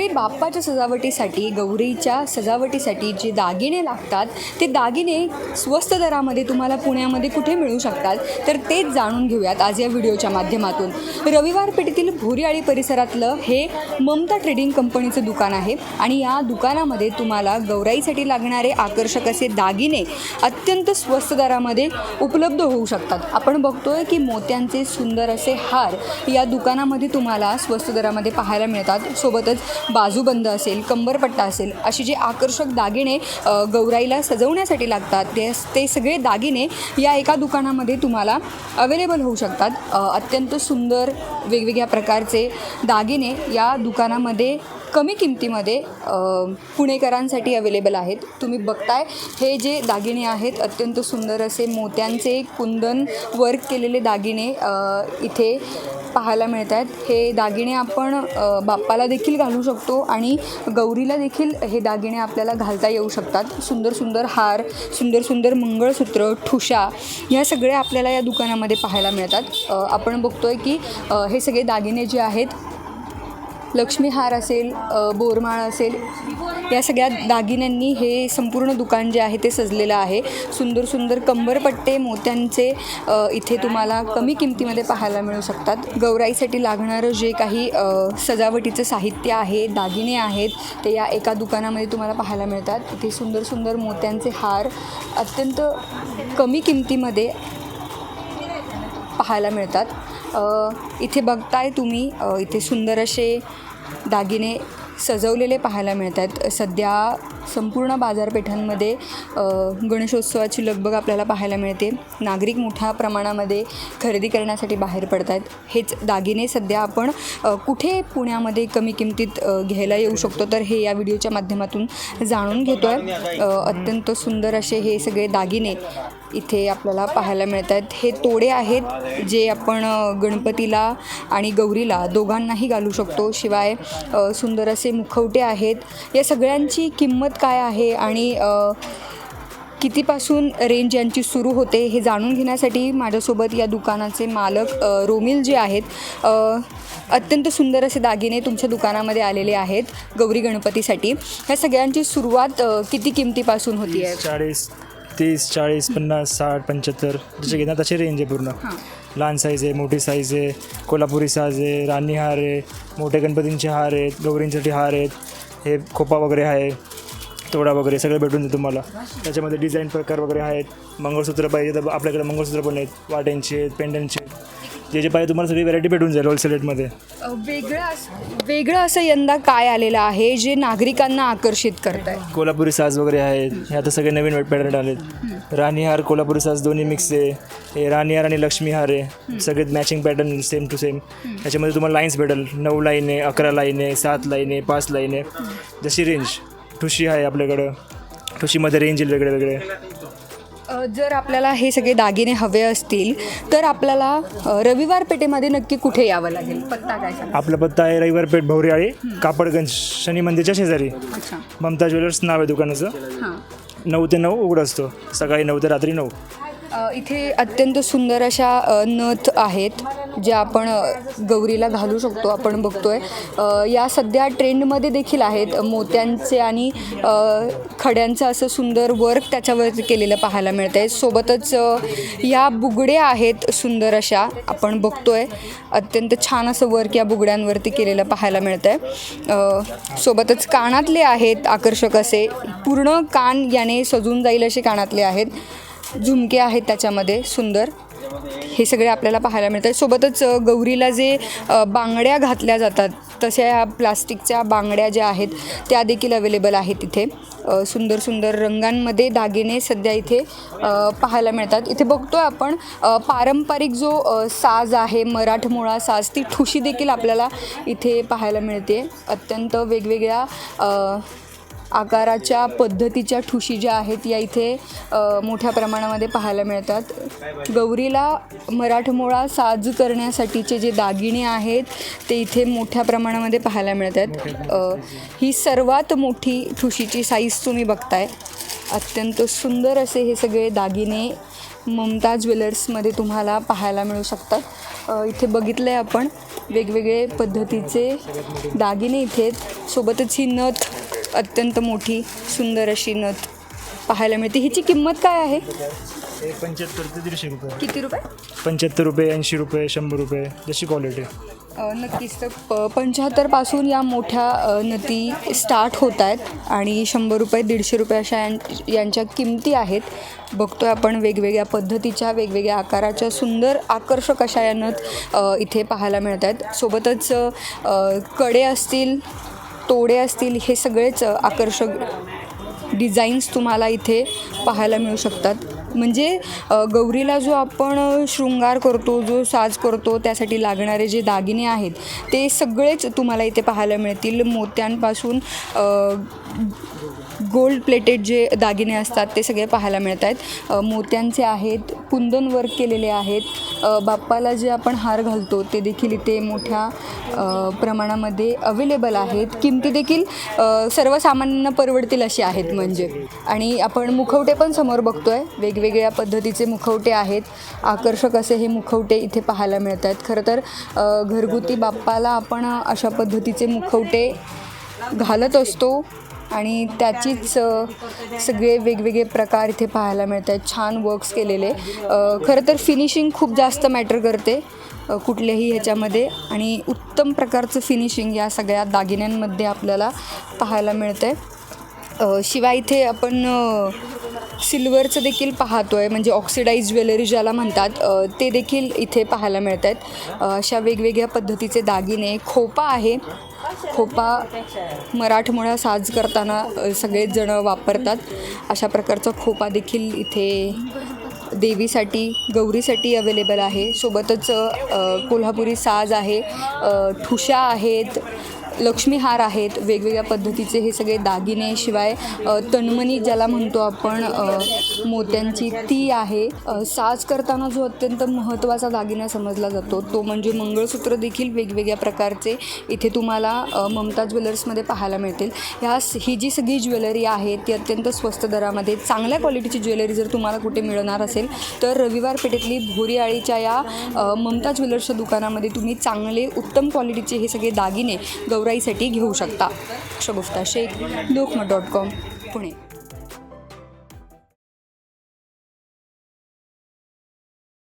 मंडळी बाप्पाच्या सजावटीसाठी गौरीच्या सजावटीसाठी जे दागिने लागतात ते दागिने स्वस्त दरामध्ये तुम्हाला पुण्यामध्ये कुठे मिळू शकतात? तर तेच जाणून घेऊयात आज या व्हिडिओच्या माध्यमातून. रविवार पेठेतील भोरीआळी परिसरातलं हे ममता ट्रेडिंग कंपनीचं दुकान आहे आणि या दुकानामध्ये तुम्हाला गौराईसाठी लागणारे आकर्षक असे दागिने अत्यंत स्वस्त दरामध्ये उपलब्ध होऊ शकतात. आपण बघतोय की मोत्यांचे सुंदर असे हार या दुकानामध्ये तुम्हाला स्वस्त दरामध्ये पाहायला मिळतात. सोबतच बाजूबंद असेल कंबरपट्टा असेल असे जे आकर्षक दागिने गौराईला सजवण्यासाठी लागतात ते ते सगळे दागिने या एका दुकानामध्ये तुम्हाला अवेलेबल होऊ शकतात. अत्यंत सुंदर वेगवेगळ्या प्रकारचे दागिने या दुकानामध्ये कमी किमतीमध्ये पुणेकरांसाठी अवेलेबल आहेत. तुम्ही बघताय हे जे दागिने आहेत अत्यंत सुंदर असे मोत्यांचे कुंदन वर्क केलेले दागिने इथे पाहायला मिळत आहेत. हे दागिने आपण बाप्पाला देखील घालू शकतो आणि गौरीला देखील हे दागिने आपल्याला घालता येऊ शकतात. सुंदर सुंदर हार सुंदर सुंदर मंगळसूत्र ठुशा ह्या सगळ्या आपल्याला या दुकानामध्ये पाहायला मिळतात. आपण आपण बघतोय की हे सगळे दागिने जे आहेत लक्ष्मीहार असेल बोरमाळ असेल या सगळ्या दागिन्यांनी हे संपूर्ण दुकान जे आहे ते सजलेलं आहे. सुंदर सुंदर कंबरपट्टे मोत्यांचे इथे तुम्हाला कमी किमतीमध्ये पाहायला मिळू शकतात. गौराईसाठी लागणारं जे काही सजावटीचं साहित्य आहे दागिने आहेत ते या एका दुकानामध्ये तुम्हाला पाहायला मिळतात. इथे सुंदर सुंदर मोत्यांचे हार अत्यंत कमी किमतीमध्ये पाहायला मिळतात. इथे बघताय तुम्ही इथे सुंदर असे दागिने सजवलेले पाहायला मिळत आहेत सध्या संपूर्ण बाजारपेठांमध्ये गणेशोत्सवाची लगबग आपल्याला पाहायला मिळते. नागरिक मोठ्या प्रमाणामध्ये खरेदी करण्यासाठी बाहेर पडत आहेत हेच दागिने सध्या आपण कुठे पुण्यामध्ये कमी किमतीत घ्यायला येऊ शकतो तर हे या व्हिडिओच्या माध्यमातून जाणून घेतो आहे अत्यंत सुंदर असे हे सगळे दागिने इथे आपल्याला पाहायला मिळत आहेत हे तोडे आहेत जे आपण गणपतीला आणि गौरीला दोघांनाही घालू शकतो. शिवाय सुंदर असे मुखवटे आहेत. या सगळ्यांची किंमत काय आहे आणि कितीपासून रेंज यांची सुरू होते हे जाणून घेण्यासाठी माझ्यासोबत या दुकानाचे मालक रोमिल जे आहेत अत्यंत सुंदर असे दागिने तुमच्या दुकानामध्ये आलेले आहेत गौरी गणपतीसाठी. ह्या सगळ्यांची सुरुवात किती किमतीपासून होती आहे चाळीस तीस चाळीस पन्नास साठ पंच्याहत्तर जसे घेणार तसे रेंज आहे पूर्ण. हां. लहान साईज आहे मोठी साईज आहे कोल्हापुरी साज आहे राणी हार आहे मोठे गणपतींचे हार आहेत गौरींसाठी हार आहेत हे खोपा वगैरे आहे तोडा वगैरे सगळं भेटून जाईल तुम्हाला. त्याच्यामध्ये डिझाईन प्रकार वगैरे आहेत मंगळसूत्र पाहिजे तर आपल्याकडे मंगळसूत्र पण आहेत वाट्यांचे आहेत पेंडनचे आहेत. जे जे पाहिजे तुम्हाला सगळी व्हरायटी भेटून जाईल होलसेल रेटमध्ये वेगळं असं वेगळं असं यंदा काय आलेलं आहे जे नागरिकांना आकर्षित करत आहे कोल्हापुरी साज वगैरे आहेत. हे आता सगळे नवीन पॅटर्न आलेत. राणीहार कोल्हापुरी साज दोन्ही मिक्स आहे. हे राणीहार आणि लक्ष्मीहार आहे. सगळे matching pattern same to same त्याच्यामध्ये तुम्हाला लाईन्स भेटेल. नऊ लाईन आहे अकरा लाईन आहे सात लाईन आहे पाच लाईन आहे. जशी रेंज ठुशी आहे आपल्याकडं. ठुशीमध्ये रेंज येईल वेगळे वेगळे. जर आपल्याला हे सगळे दागिने हवे असतील तर आपल्याला रविवार पेठेमध्ये नक्की कुठे यावं लागेल? पत्ता काय सांगा? आपला पत्ता आहे रविवारपेठ भवरीआळी कापडगंज शनी मंदिरच्या शेजारी. अच्छा. ममता ज्वेलर्स नाव आहे दुकानाचं. हां. नऊ ते नऊ उघड असतो. सकाळी नऊ ते रात्री नऊ. इथे अत्यंत सुंदर अशा नथ आहेत ज्या आपण गौरीला घालू शकतो आपण बघतोय. या सध्या ट्रेंडमध्ये देखील आहेत मोत्यांचे आणि खड्यांचं असं सुंदर वर्क त्याच्यावर केलेलं पाहायला मिळतं आहे सोबतच या बुगड्या आहेत सुंदर अशा आपण बघतोय. अत्यंत छान असं वर्क या बुगड्यांवरती केलेलं पाहायला मिळतं आहे सोबतच कानातले आहेत आकर्षक असे. पूर्ण कान याने सजून जाईल असे कानातले आहेत. झुमके आहेत त्याच्यामध्ये सुंदर. हे सगळे आपल्याला पाहायला मिळतात. सोबतच गौरीला जे बांगड्या घातल्या जातात तशा ह्या प्लास्टिकच्या बांगड्या ज्या आहेत त्या देखील अवेलेबल आहेत इथे. सुंदर सुंदर रंगांमध्ये दागिने सध्या इथे पाहायला मिळतात. इथे बघतोय आपण पारंपरिक जो साज आहे मराठमोळा साज ती ठुशी देखील आपल्याला इथे पाहायला मिळते. अत्यंत वेगवेगळ्या आकाराच्या पद्धतीच्या ठुशी ज्या आहेत या इथे मोठ्या प्रमाणामध्ये पाहायला मिळतात. गौरीला मराठमोळा साज करण्यासाठीचे जे दागिने आहेत ते इथे मोठ्या प्रमाणामध्ये पाहायला मिळतात. ही सर्वात मोठी ठुशीची साईज तुम्ही बघताय. अत्यंत सुंदर असे हे सगळे दागिने ममता ज्वेलर्समध्ये तुम्हाला पाहायला मिळू शकतात. इथे बघितलं आहे आपण वेगवेगळे पद्धतीचे दागिने इथे सोबतच ही नथ अत्यंत मोठी सुंदर अशी नथ पाहायला मिळते. हिची किंमत काय आहे? पंच्याहत्तर ते दीडशे रुपये. किती रुपये? पंच्याहत्तर रुपये ऐंशी रुपये शंभर रुपये जशी क्वालिटी नक्कीच. तर प पंच्याहत्तरपासून या मोठ्या नती स्टार्ट होत आहेत आणि शंभर रुपये दीडशे रुपये अशा यां यांच्या किमती आहेत. बघतोय आपण वेगवेगळ्या पद्धतीच्या वेगवेगळ्या आकाराच्या सुंदर आकर्षक अशा या नथ इथे पाहायला मिळत आहेत. सोबतच कडे असतील तोडे असतील हे सगळेच आकर्षक डिझाईन्स तुम्हाला इथे पाहायला मिळू शकतात. म्हणजे गौरीला जो आपण शृंगार करतो जो साज करतो त्यासाठी लागणारे जे दागिने आहेत ते सगळेच तुम्हाला इथे पाहायला मिळतील. मोत्यांपासून गोल्ड प्लेटेड जे दागिने असतात ते सगळे पाहायला मिळत आहेत मोत्यांचे आहेत कुंदन वर्क केलेले आहेत. बाप्पाला जे आपण हार घालतो ते देखील इथे मोठ्या प्रमाणामध्ये अवेलेबल आहेत. किमती देखील सर्वसामान्यांना परवडतील अशी आहेत म्हणजे. आणि आपण मुखवटे पण समोर बघतो आहे वेगवेगळ्या पद्धतीचे मुखवटे आहेत. आकर्षक असे हे मुखवटे इथे पाहायला मिळत आहेत खरं तर घरगुती बाप्पाला आपण अशा पद्धतीचे मुखवटे घालत असतो. आणि त्याचीच सगळे वेगवेगळे प्रकार इथे पाहायला मिळत आहेत छान वर्क्स केलेले. खरं तर फिनिशिंग खूप जास्त मॅटर करते कुठल्याही ह्याच्यामध्ये. आणि उत्तम प्रकारचं फिनिशिंग या सगळ्या दागिन्यांमध्ये आपल्याला पाहायला मिळतं आहे शिवाय इथे आपण सिल्वरचं देखील पाहतो आहे म्हणजे ऑक्सिडाईज ज्वेलरी ज्याला म्हणतात ते देखील इथे पाहायला मिळत आहेत अशा वेगवेगळ्या पद्धतीचे दागिने खोपा आहे. खोपा मराठमोळा साज करताना अ, सगळेच वापरतात. अशा प्रकारचा खोपा देखील इथे देवीसाठी गौरीसाठी अवेलेबल आहे. सोबतच कोल्हापुरी साज आहे. ठुशा आहेत. लक्ष्मीहार आहेत वेगवेगळ्या पद्धतीचे हे सगळे दागिने शिवाय तन्मणी ज्याला म्हणतो आपण मोत्यांची ती आहे. साज करताना जो अत्यंत महत्त्वाचा दागिना समजला जातो तो म्हणजे मंगळसूत्र देखील वेगवेगळ्या प्रकारचे इथे तुम्हाला ममता ज्वेलर्समध्ये पाहायला मिळतील. ह्या ही जी सगळी ज्वेलरी आहे ती अत्यंत स्वस्त दरामध्ये चांगल्या क्वालिटीची ज्वेलरी जर तुम्हाला कुठे मिळणार असेल तर रविवार पेठेतली भोरीआळीच्या या ममता ज्वेलर्सच्या दुकानामध्ये तुम्ही चांगले उत्तम क्वालिटीचे हे सगळे दागिने गौराईसाठी घेऊ शकता. Shagufta Shaikh Lokmat dot com Pune.